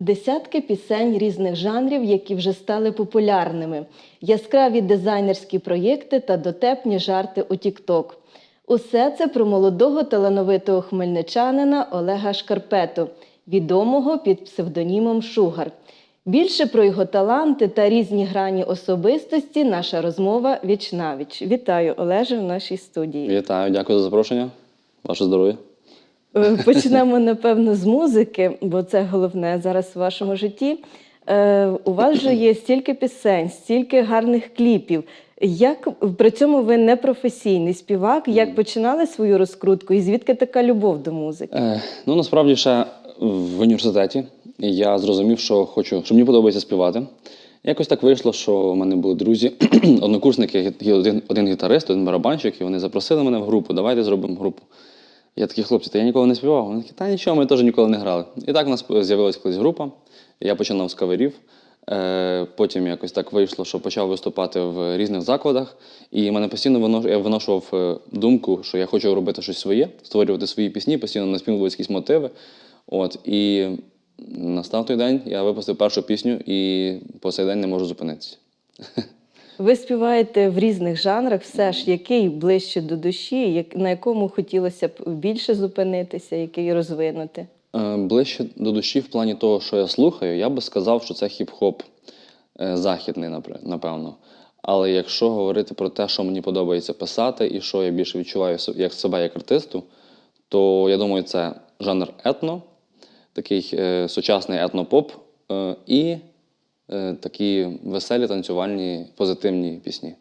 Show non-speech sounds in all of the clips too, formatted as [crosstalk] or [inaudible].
Десятки пісень різних жанрів, які вже стали популярними, яскраві дизайнерські проєкти та дотепні жарти у TikTok. Усе це про молодого талановитого хмельничанина Олега Шкарпету, відомого під псевдонімом Шугар. Більше про його таланти та різні грані особистості наша розмова віч навіч. Вітаю Олеже в нашій студії. Вітаю, дякую за запрошення. Ваше здоров'я. Е, Почнемо, напевно, з музики, бо це головне зараз в вашому житті. Е, У вас же є стільки пісень, стільки гарних кліпів. Як при цьому ви не професійний співак? Як починали свою розкрутку і звідки така любов до музики? Е, ну, насправді, ще в університеті я зрозумів, що хочу, що мені подобається співати. Якось так вийшло, що в мене були друзі, [clears throat] однокурсники, один, один гітарист, один барабанщик, і вони запросили мене в групу, давайте зробимо групу. Я такий хлопці, та я ніколи не співав. Вони такі, та нічого, ми теж ніколи не грали. І так у нас з'явилася колись група. Я починав з каверів. Е, Потім якось так вийшло, що почав виступати в різних закладах. І мене постійно я виношував е, думку, що я хочу робити щось своє, створювати свої пісні, постійно наспівувати якісь мотиви. От, і настав той день, я випустив першу пісню і по цей день не можу зупинитися. [laughs] Ви співаєте в різних жанрах, все ж який ближче до душі, як, на якому хотілося б більше зупинитися, який розвинути? Е, Ближче до душі в плані того, що я слухаю, я би сказав, що це хіп-хоп е, західний, напевно. Але якщо говорити про те, що мені подобається писати і що я більше відчуваю як себе як артисту, то я думаю, це жанр етно, такий е, сучасний етнопоп е, і такі веселі, танцювальні, позитивні пісні.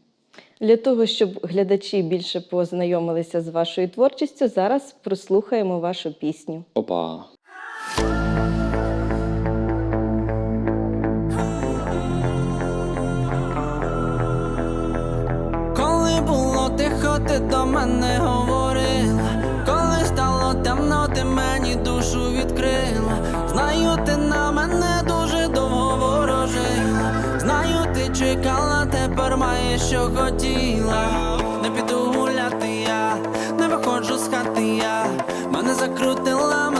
Для того, щоб глядачі більше познайомилися з вашою творчістю, зараз прослухаємо вашу пісню. Опа! Коли було тихо, ти до мене говорила. Коли стало темно, ти мені душу відкрила. Знаю, ти на мене дуже довго. Знаю, ти чекала, тепер маєш, що хотіла. Не піду гуляти я, не виходжу з хати я. Мене закрутила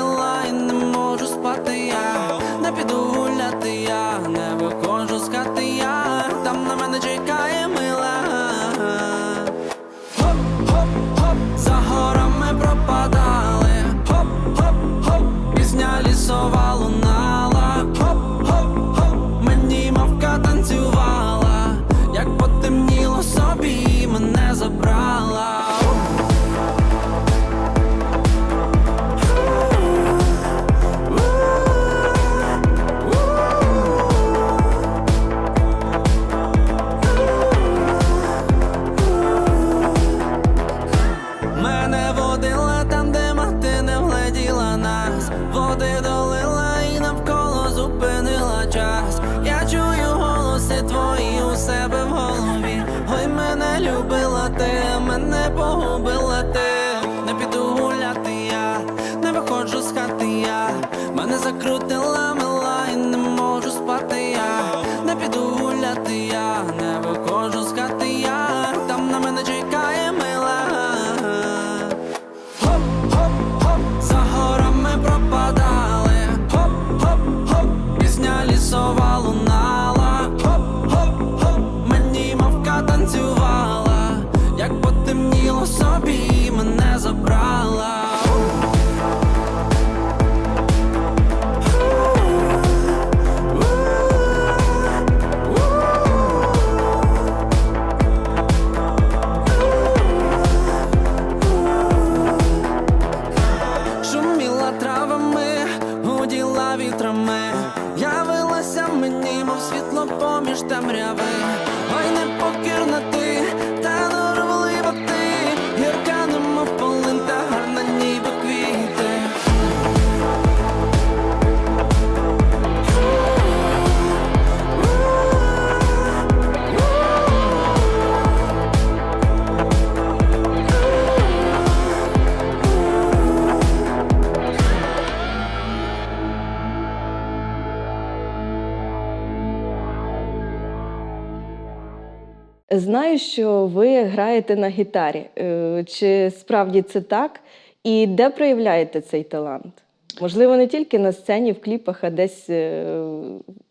ви граєте на гітарі. Е, Чи справді це так? І де проявляєте цей талант? Можливо, не тільки на сцені, в кліпах, а десь е,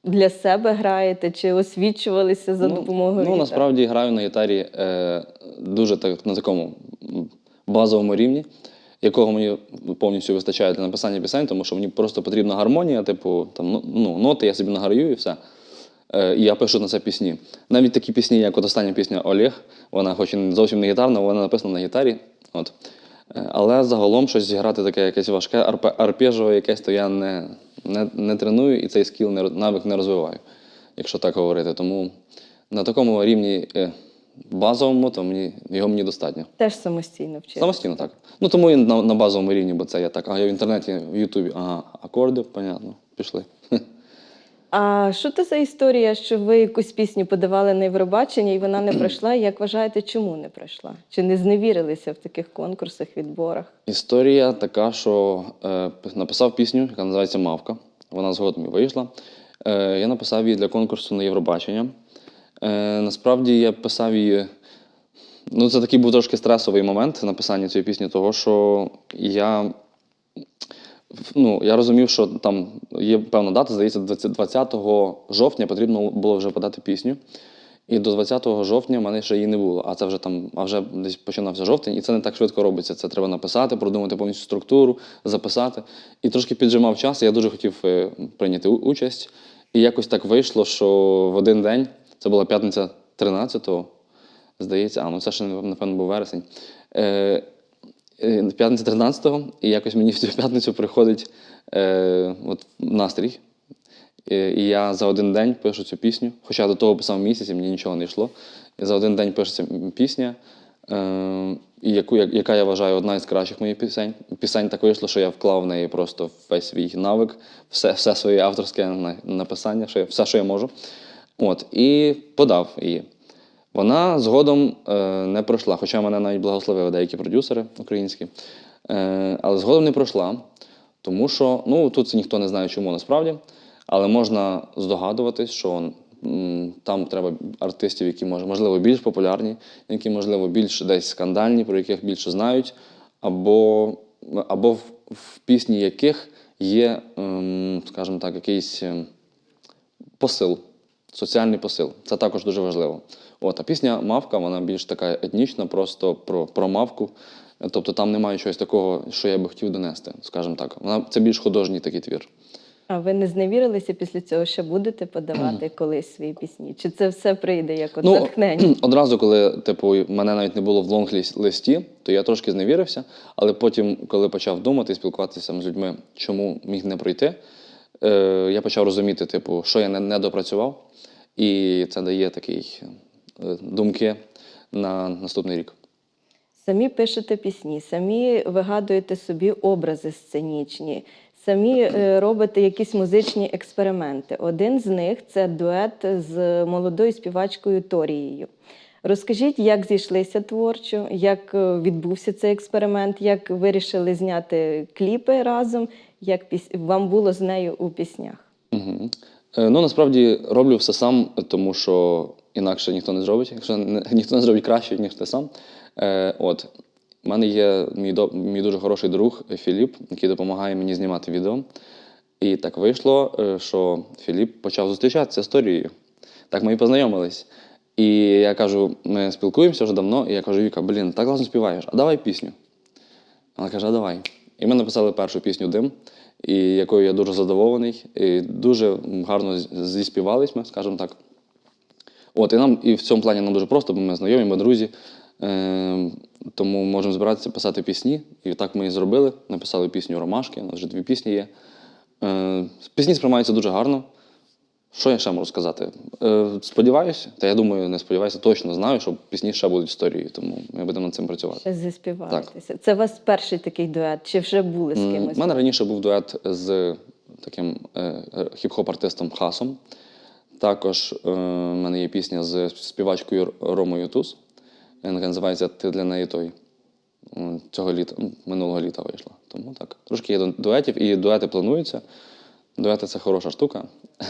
для себе граєте чи освічувалися за допомогою Ну, гітари? насправді граю на гітарі е, дуже так, на такому базовому рівні, якого мені повністю вистачає для написання пісень, тому що мені просто потрібна гармонія, типу, там, ну, ну, ноти, я собі награю і все. Е, і я пишу на це пісні. Навіть такі пісні, як от остання пісня Олег, вона хоч і зовсім не гітарна, вона написана на гітарі. От. Е, Але загалом щось зіграти таке якесь важке, арпе- арпежо якесь, то я не, не, не треную і цей скіл не, навик не розвиваю, якщо так говорити. Тому на такому рівні е, базовому, то мені, його мені достатньо. Теж самостійно вчитися. Самостійно так. Ну тому і на, на базовому рівні, бо це я так. А я в інтернеті, в Ютубі, ага, акорди, понятно, пішли. [laughs] А що це за історія, що ви якусь пісню подавали на Євробачення і вона не пройшла? Як вважаєте, чому не пройшла? Чи не зневірилися в таких конкурсах, відборах? Історія така, що е, написав пісню, яка називається Мавка. Вона згодом і вийшла. Е, я написав її для конкурсу на Євробачення. Е, насправді я писав її. Ну, це такий був трошки стресовий момент написання цієї пісні, того що я, ну, я розумів, що там є певна дата, здається, 20 20 жовтня потрібно було вже подати пісню. І до 20 жовтня в мене ще її не було. А це вже там, а вже десь починався жовтень, і це не так швидко робиться. Це треба написати, продумати повністю структуру, записати. І трошки піджимав час. і Я дуже хотів е, прийняти участь. І якось так вийшло, що в один день, це була п'ятниця 13-го, здається, а ну це ще напевно був вересень. Е, п'ятниця 13-го, і якось мені в цю п'ятницю приходить е, от, настрій. І, і я за один день пишу цю пісню, хоча до того писав місяць, і мені нічого не йшло. І за один день пишеться пісня, е, яку, яка я вважаю одна із кращих моїх пісень. Пісень так вийшло, що я вклав в неї просто весь свій навик, все, все своє авторське написання, все, що я можу. От, і подав її. Вона згодом е, не пройшла, хоча мене навіть благословили деякі продюсери українські. Е, але згодом не пройшла, тому що ну, тут ніхто не знає, чому насправді, але можна здогадуватись, що м, там треба артистів, які можливо більш популярні, які, можливо, більш десь скандальні, про яких більше знають, або, або в, в пісні яких є, ем, скажімо так, якийсь. ем, посил, соціальний посил. Це також дуже важливо. От, а пісня Мавка, вона більш така етнічна, просто про, про мавку. Тобто там немає чогось такого, що я би хотів донести, скажімо так. Вона це більш художній такий твір. А ви не зневірилися після цього, що будете подавати [clears throat] колись свої пісні? Чи це все прийде як от натхнення? [clears throat] одразу, коли типу, мене навіть не було в лонг-листі, то я трошки зневірився, але потім, коли почав думати і спілкуватися з людьми, чому міг не пройти, е, я почав розуміти, типу, що я не, не допрацював, і це дає такі е, думки на наступний рік. Самі пишете пісні, самі вигадуєте собі образи сценічні, самі е, робите якісь музичні експерименти. Один з них це дует з молодою співачкою Торією. Розкажіть, як зійшлися творчо, як е, відбувся цей експеримент, як вирішили зняти кліпи разом, як піс... вам було з нею у піснях? Угу. Е, ну, насправді роблю все сам, тому що інакше ніхто не зробить, якщо не, [laughs] ніхто не зробить краще, ніж ти сам. Е, от. У мене є мій, до, мій дуже хороший друг Філіп, який допомагає мені знімати відео. І так вийшло, е, що Філіп почав зустрічатися з Торією. Так ми і познайомились. І я кажу, ми спілкуємося вже давно, і я кажу, Віка, блін, так класно співаєш, а давай пісню. Вона каже, а давай. І ми написали першу пісню Дим, і якою я дуже задоволений. І дуже гарно зіспівались ми, скажімо так. От, і нам і в цьому плані нам дуже просто, бо ми знайомі, ми друзі. Е, тому можемо збиратися писати пісні. І так ми і зробили. Написали пісню Ромашки, у нас вже дві пісні є. Е, пісні сприймаються дуже гарно. Що я ще можу сказати? Е, сподіваюся, та я думаю, не сподіваюся, точно знаю, що пісні ще будуть історією, тому ми будемо над цим працювати. Ще заспіваєтеся. Це у вас перший такий дует, чи вже були з кимось? У мене раніше був дует з таким е, е, хіп-хоп-артистом Хасом. Також е, в мене є пісня з співачкою Ромою Туз. Вона називається Ти для неї той. Цього літа, ну, минулого літа вийшла. Тому так. Трошки є ду- дуетів, і дуети плануються. Дуети це хороша штука.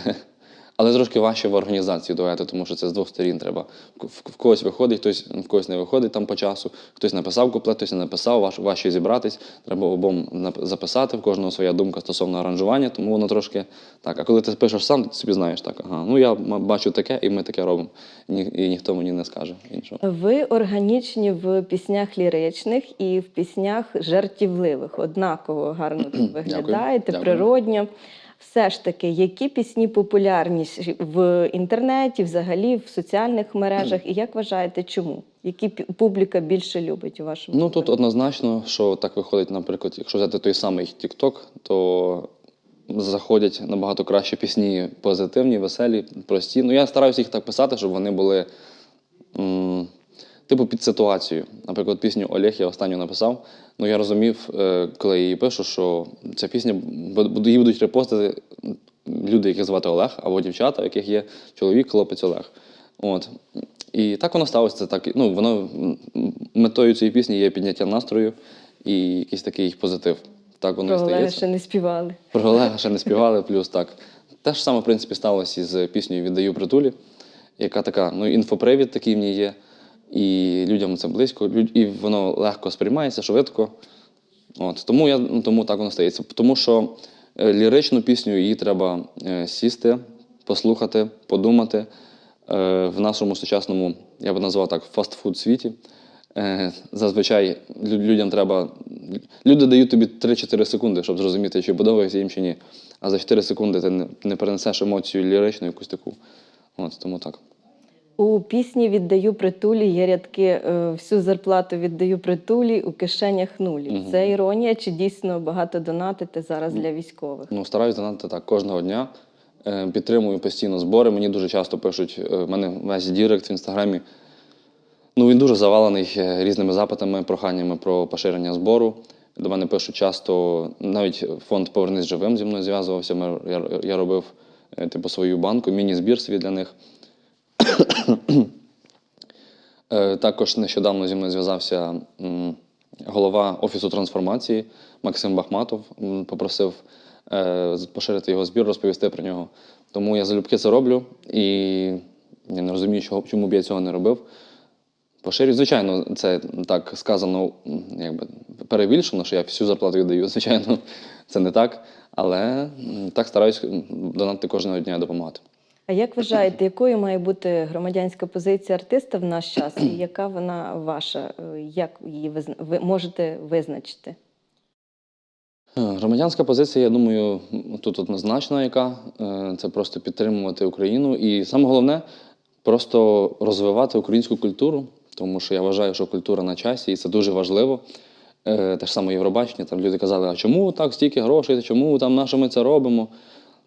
[laughs] Але трошки важче в організації дуету, тому що це з двох сторін треба. В, когось виходить, хтось в когось не виходить там по часу, хтось написав куплет, хтось не написав, важ, важче зібратись, треба обом записати, в кожного своя думка стосовно аранжування, тому воно трошки так. А коли ти пишеш сам, ти собі знаєш так, ага, ну я бачу таке, і ми таке робимо. Ні, і ніхто мені не скаже іншого. Ви органічні в піснях ліричних і в піснях жартівливих. Однаково гарно виглядаєте, Дякую. природньо. Все ж таки, які пісні популярніші в інтернеті, взагалі в соціальних мережах, і як вважаєте, чому? Які публіка більше любить у вашому? Ну тут однозначно, що так виходить, наприклад, якщо взяти той самий TikTok, то заходять набагато краще пісні позитивні, веселі, прості. Ну я стараюся їх так писати, щоб вони були м, типу під ситуацію. Наприклад, пісню Олег я останню написав. Ну я розумів, е, коли я її пишу, що ця пісня її будуть репостити люди, яких звати Олег, або дівчата, у яких є чоловік, хлопець Олег. От. І так воно сталося. Це так, ну, воно метою цієї пісні є підняття настрою і якийсь такий позитив. Так воно Про і Олега стається. ще не співали. Про Олега ще не співали, плюс так. Те ж саме, в принципі, сталося із піснею Віддаю притулі, яка така, ну, інфопривід такий в ній є, і людям це близько, і воно легко сприймається, швидко. От, тому, я, ну, тому так воно стається. Тому що е, ліричну пісню її треба е, сісти, послухати, подумати. Е, в нашому сучасному, я би назвав так, фастфуд світі. Зазвичай людям треба. Люди дають тобі 3-4 секунди, щоб зрозуміти, чи подобається їм чи ні. А за 4 секунди ти не перенесеш емоцію ліричну, якусь таку. От, тому так. У пісні Віддаю притулі є рядки е, всю зарплату віддаю притулі, у кишенях нулі. Мгм. Це іронія, чи дійсно багато донатите зараз для військових? Ну, стараюсь донатити так кожного дня. Е, Підтримую постійно збори. Мені дуже часто пишуть, е, в мене весь дірект в інстаграмі. Ну, він дуже завалений різними запитами, проханнями про поширення збору. До мене пишуть часто, навіть фонд Повернись живим зі мною зв'язувався. Я, робив типу свою банку, міні-збір свій для них. Е, Також нещодавно зі мною зв'язався голова Офісу трансформації Максим Бахматов. Попросив е, поширити його збір, розповісти про нього. Тому я залюбки це роблю і я не розумію, чому б я цього не робив. Поширюю, звичайно, це так сказано, якби перебільшено, що я всю зарплату віддаю. Звичайно, це не так. Але так стараюсь м, донатити кожного дня допомагати. А як вважаєте, якою має бути громадянська позиція артиста в наш час, і яка вона ваша? Е, Як її визна... ви можете визначити? Е, Громадянська позиція, я думаю, тут однозначна, яка Е, це просто підтримувати Україну. І саме головне просто розвивати українську культуру, тому що я вважаю, що культура на часі, і це дуже важливо. Те ж саме Євробачення, там люди казали, а чому так стільки грошей, чому там на ми це робимо?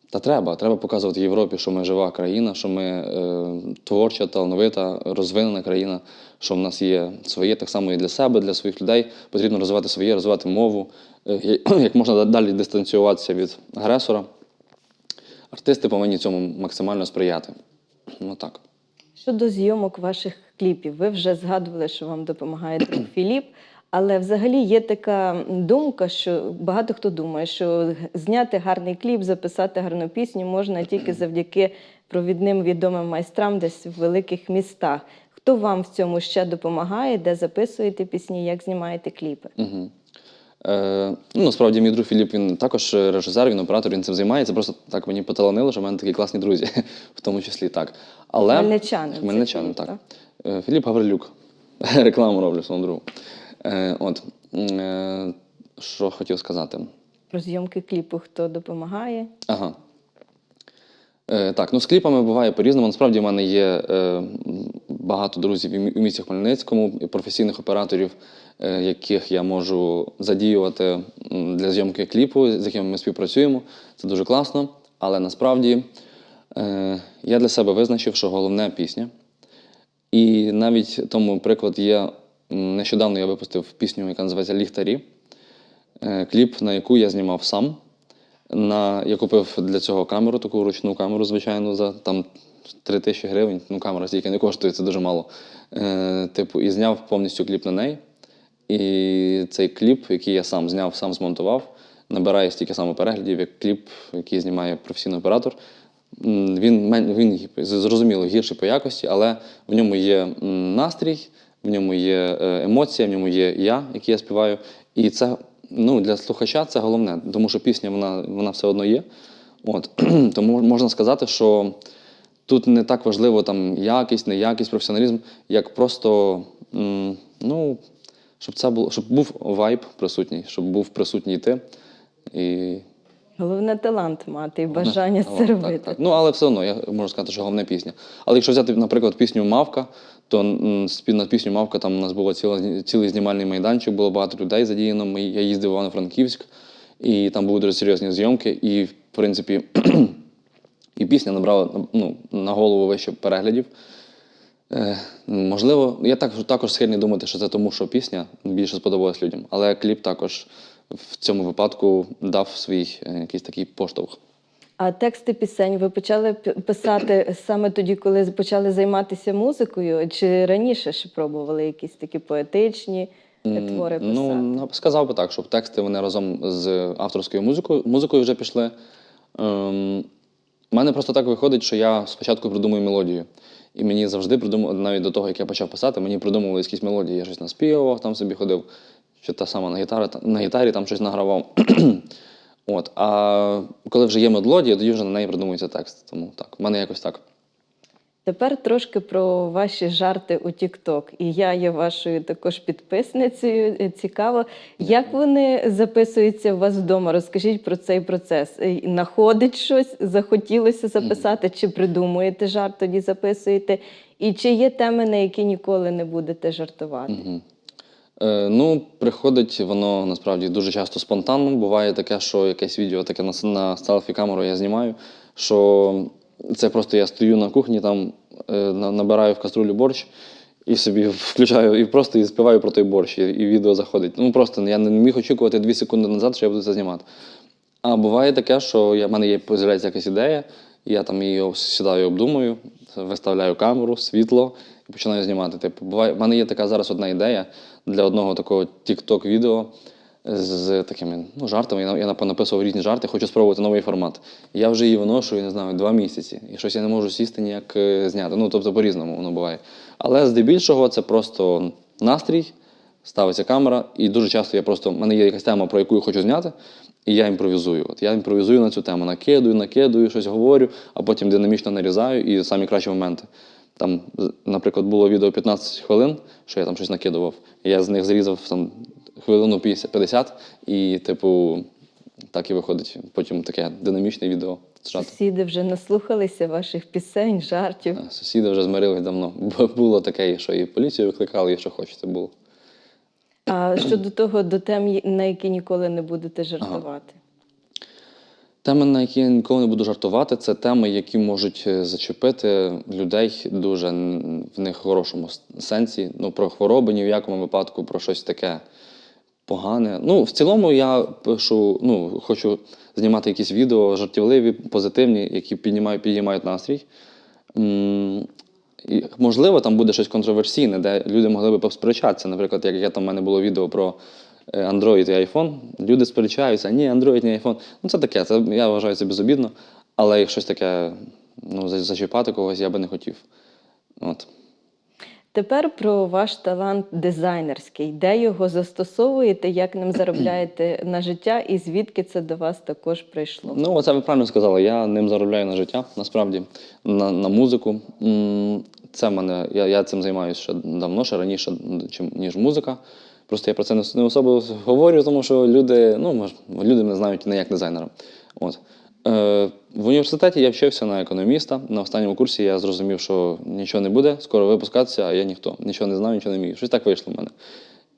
Та треба, треба показувати Європі, що ми жива країна, що ми е, творча, талановита, розвинена країна, що в нас є своє, так само і для себе, для своїх людей. Потрібно розвивати своє, розвивати мову, е, [clears throat] як можна далі дистанціюватися від агресора. Артисти повинні цьому максимально сприяти. Ну так. Щодо зйомок ваших кліпів, ви вже згадували, що вам допомагає [clears throat] Філіп. Але взагалі є така думка, що багато хто думає, що зняти гарний кліп, записати гарну пісню можна тільки завдяки провідним відомим майстрам десь в великих містах. Хто вам в цьому ще допомагає, де записуєте пісні, як знімаєте кліпи? Угу. Е, ну, насправді, мій друг Філіп він також режисер, він оператор, він цим займається. Просто так мені поталанило, що в мене такі класні друзі, [laughs] в тому числі так. Але... Хмельничанин Хмельничанин, Філіп, так. Е, Філіп Гаврилюк. [laughs] Рекламу роблю своєму другу. Е, от. Е, що хотів сказати? Про зйомки кліпу хто допомагає? Ага. Е, так, ну з кліпами буває по-різному. Насправді в мене є е, багато друзів у місті Хмельницькому, професійних операторів, е, яких я можу задіювати для зйомки кліпу, з якими ми співпрацюємо. Це дуже класно. Але насправді е, я для себе визначив, що головне пісня. І навіть тому приклад є. Нещодавно я випустив пісню, яка називається Ліхтарі. Е, Кліп, на яку я знімав сам. На, я купив для цього камеру, таку ручну камеру, звичайно, за там 3 тисячі гривень. Ну, камера стільки не коштує, це дуже мало. Е, типу, і зняв повністю кліп на неї. І цей кліп, який я сам зняв, сам змонтував, набирає стільки само переглядів, як кліп, який знімає професійний оператор. Він, він зрозуміло гірший по якості, але в ньому є настрій, в ньому є е, емоція, в ньому є я, який я співаю. І це ну, для слухача це головне, тому що пісня вона, вона все одно є. От. [clears throat] Тому можна сказати, що тут не так важливо там якість, неякість, професіоналізм, як просто ну, щоб це було, щоб був вайб присутній, щоб був присутній ти. І Головне талант мати і бажання це робити. Так, так. Ну, але все одно, я можу сказати, що головне пісня. Але якщо взяти, наприклад, пісню Мавка, то на пісню Мавка там у нас було ціла, цілий знімальний майданчик, було багато людей задіяно. Ми, я їздив в Івано-Франківськ, і там були дуже серйозні зйомки. І, в принципі, [clears throat] і пісня набрала ну, на голову вище переглядів. Е, можливо, я так, також схильний думати, що це тому, що пісня більше сподобалась людям. Але кліп також в цьому випадку дав свій е, якийсь такий поштовх. А тексти пісень ви почали писати саме тоді, коли почали займатися музикою, чи раніше ще пробували якісь такі поетичні твори писати? Ну, сказав би так, що тексти вони разом з авторською музикою, музикою вже пішли. Ем, у мене просто так виходить, що я спочатку придумую мелодію. І мені завжди придумав, навіть до того, як я почав писати, мені придумували якісь мелодії. Я щось наспівував, там собі ходив, чи та сама на гітарі, на гітарі там щось награвав. [clears throat] От. А коли вже є мелодія, тоді вже на неї придумується текст. Тому так, в мене якось так. Тепер трошки про ваші жарти у TikTok. І я є вашою також підписницею. Цікаво, як вони записуються у вас вдома? Розкажіть про цей процес. Е, Находить щось, захотілося записати, чи придумуєте жарт, тоді записуєте? І чи є теми, на які ніколи не будете жартувати? Е, ну, приходить воно насправді дуже часто спонтанно. Буває таке, що якесь відео таке на, на селфі-камеру я знімаю, що це просто я стою на кухні, там е, набираю в каструлю борщ і собі [laughs] включаю і просто і співаю про той борщ, і, і відео заходить. Ну просто я не міг очікувати дві секунди назад, що я буду це знімати. А буває таке, що я, в мене є з'являється якась ідея, я там її сідаю, обдумую, виставляю камеру, світло починаю знімати. Типу, буває, в мене є така зараз одна ідея для одного такого TikTok відео з такими ну, жартами. Я, я написував різні жарти, хочу спробувати новий формат. Я вже її виношую, не знаю, два місяці. І щось я не можу сісти ніяк е, зняти. Ну, тобто по-різному воно буває. Але здебільшого це просто настрій, ставиться камера, і дуже часто я просто, в мене є якась тема, про яку я хочу зняти, і я імпровізую. От я імпровізую на цю тему, накидую, накидую, щось говорю, а потім динамічно нарізаю і самі кращі моменти. Там, наприклад, було відео 15 хвилин, що я там щось накидував. Я з них зрізав там, хвилину 50, 50 і, типу, так і виходить. Потім таке динамічне відео. Сусіди вже наслухалися ваших пісень, жартів. Сусіди вже змирились давно. Бо Було таке, що і поліцію викликали, і що хочете було. А щодо того, до тем, на які ніколи не будете жартувати. Теми, на які я ніколи не буду жартувати, це теми, які можуть е, зачепити людей дуже в них хорошому сенсі. Ну, про хвороби ні в якому випадку, про щось таке погане. Ну, в цілому я пишу, ну, хочу знімати якісь відео жартівливі, позитивні, які піднімають, підіймають настрій. І, можливо, там буде щось контроверсійне, де люди могли би посперечатися. Наприклад, як я там в мене було відео про Android і iPhone. Люди сперечаються, ні, Android, ні iPhone. Ну, це таке, це, я вважаю це безобідно. Але як щось таке ну, зачіпати когось, я би не хотів. От. Тепер про ваш талант дизайнерський. Де його застосовуєте, як ним заробляєте [clears throat] на життя, і звідки це до вас також прийшло? Ну, оце ви правильно сказали. Я ним заробляю на життя, насправді, на, на музику. Це мене, я, я цим займаюся ще давно, ще раніше, ніж музика. Просто я про це не, особо говорю, тому що люди, ну, люди мене знають не як дизайнера. От. Е, в університеті я вчився на економіста. На останньому курсі я зрозумів, що нічого не буде, скоро випускатися, а я ніхто. Нічого не знаю, нічого не вмію. Щось так вийшло в мене.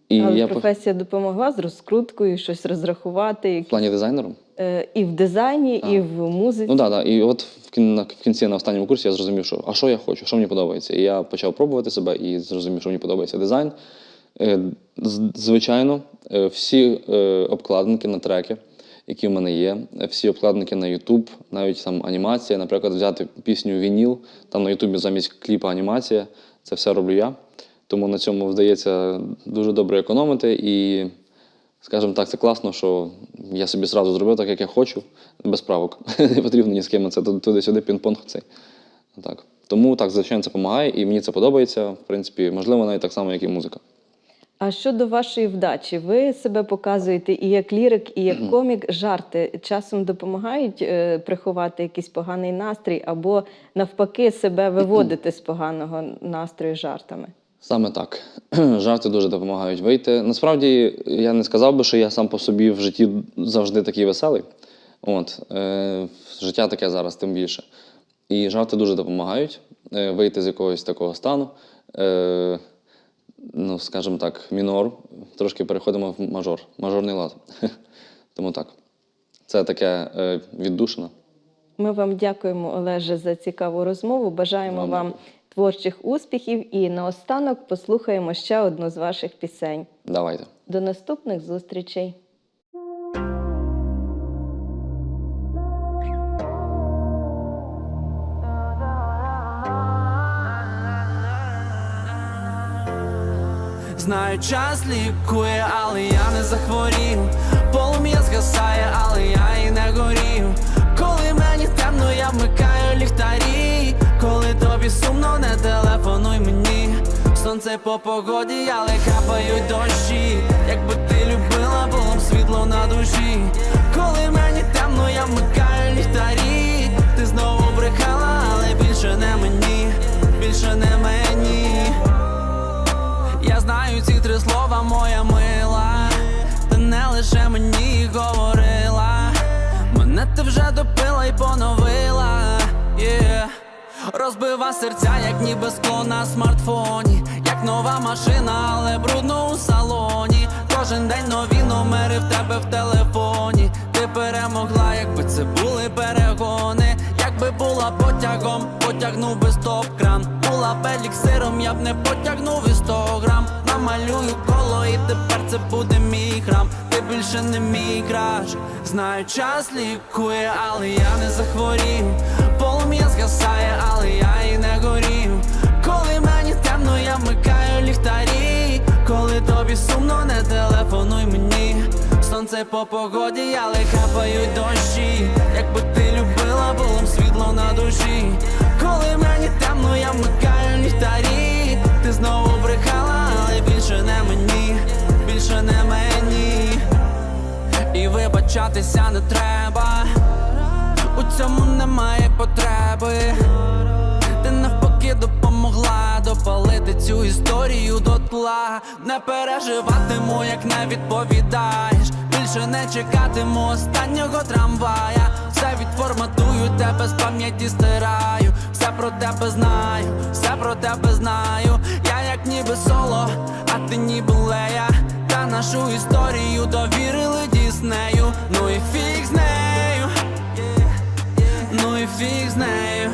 І Але я по- професія допомогла з розкруткою, щось розрахувати, в плані дизайнером. е, і в дизайні, і в музиці. Ну так, да, да. і от в кінці на останньому курсі я зрозумів, що а що я хочу, що мені подобається. І я почав пробувати себе і зрозумів, що мені подобається дизайн. Е, Звичайно, е, всі е, обкладинки на треки, які в мене є, всі обкладинки на YouTube, навіть там анімація, наприклад, взяти пісню Вініл, там на Ютубі замість кліпа анімація, це все роблю я. Тому на цьому вдається дуже добре економити і скажімо так, це класно, що я собі зразу зробив так, як я хочу, без правок. [laughs] Не потрібно ні з ким це туди-сюди, пінг-понг цей. Так. Тому так, звичайно, це допомагає, і мені це подобається. В принципі, можливо, навіть так само, як і музика. А щодо вашої вдачі, ви себе показуєте і як лірик, і як [clears throat] комік. Жарти часом допомагають е, приховати якийсь поганий настрій, або навпаки себе виводити з поганого настрою жартами. Саме так. [clears throat] Жарти дуже допомагають вийти. Насправді, я не сказав би, що я сам по собі в житті завжди такий веселий. От, е, життя таке зараз, тим більше. І жарти дуже допомагають е, вийти з якогось такого стану. Е, ну, скажімо так, мінор. Трошки переходимо в мажор, мажорний лад. [laughs] Тому так. Це таке е, віддушина. Ми вам дякуємо, Олеже, за цікаву розмову. Бажаємо Вам вам творчих успіхів і наостанок послухаємо ще одну з ваших пісень. Давайте. До наступних зустрічей! Знаю, час лікує, але я не захворів. Полум'я згасає, але я і не горів. Коли мені темно, я вмикаю ліхтарі. Коли тобі сумно, не телефонуй мені. Сонце по погоді, але капають дощі. Якби ти любила, було б світло на душі. Коли мені темно, я вмикаю ліхтарі. Ти знову брехала, але більше не мені, більше не мені. Три слова, моя мила. Ти не лише мені говорила. Мене ти вже допила і поновила. Yeah. Розбива серця, як ніби скло на смартфоні. Як нова машина, але брудно у салоні. Кожен день нові номери в тебе в телефоні. Ти перемогла, якби це були перегони. Якби була потягом, потягнув би стоп-кран. Була б еліксиром, я б не потягнув і 100 Намалюю коло, і тепер це буде мій храм. Ти більше не мій краш. Знаю, час лікує, але я не захворів. Полум'я згасає, але я і не горів. Коли мені темно, я вмикаю ліхтарі. Коли тобі сумно, не телефонуй мені. Сонце по погоді, але капають дощі. Якби ти любила, було б світло на душі. Коли мені темно, я вмикаю ліхтарі. Ти знову брехала, більше не мені, більше не мені. І вибачатися не треба. У цьому немає потреби. Ти навпаки допомогла допалити цю історію до тла. Не переживатиму, як не відповідаєш. Більше не чекатиму останнього трамвая. Все відформатую, тебе з пам'яті стираю. Все про тебе знаю, все про тебе знаю. Я як ніби соло, а ти ніби лея. Та нашу історію довірили Діснею. Ну і фіг з нею. Ну і фіг з нею.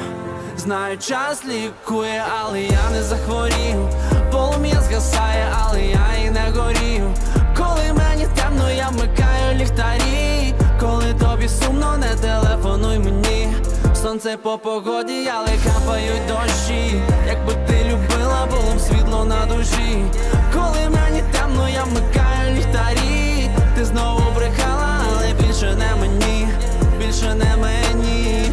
Знаю, час лікує, але я не захворів. Полум'я згасає, але я і не горів. Коли мені темно, я вмикаю ліхтарі. Коли тобі сумно сонце по погоді, але капають дощі, якби ти любила, було світло на душі. Коли мені темно, я вмикаю ліхтарі, ти знову брехала, але більше не мені, більше не мені.